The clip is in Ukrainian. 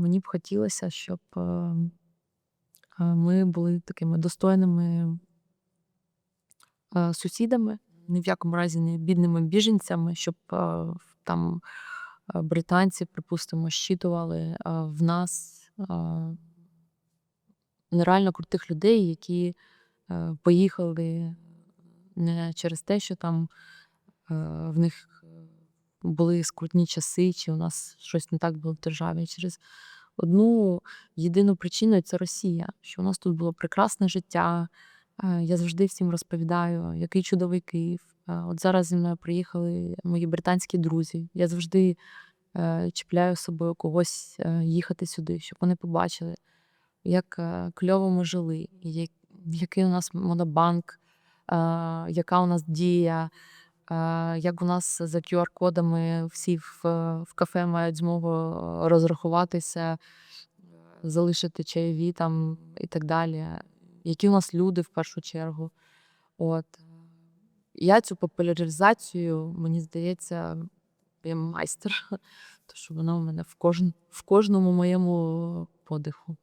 мені б хотілося, щоб ми були такими достойними е, сусідами, ні в якому разі не бідними біженцями, щоб е, там е, британці, припустимо, щитували в нас нереально крутих людей, які поїхали не через те, що там в них були скрутні часи, чи у нас щось не так було в державі, через одну єдину причину це Росія. Що у нас тут було прекрасне життя. Е, Я завжди всім розповідаю, який чудовий Київ. Е, От зараз зі мною приїхали мої британські друзі. Я завжди е, чіпляю собою когось їхати сюди, щоб вони побачили, як кльово ми жили, який у нас монобанк, яка у нас дія, як у нас за QR-кодами всі в, е, в кафе мають змогу розрахуватися, е, залишити чайові там і так далі. Які у нас люди в першу чергу. От. Я цю популяризацію, мені здається, я майстер, тому що вона у мене в, кожн, в кожному моєму подиху.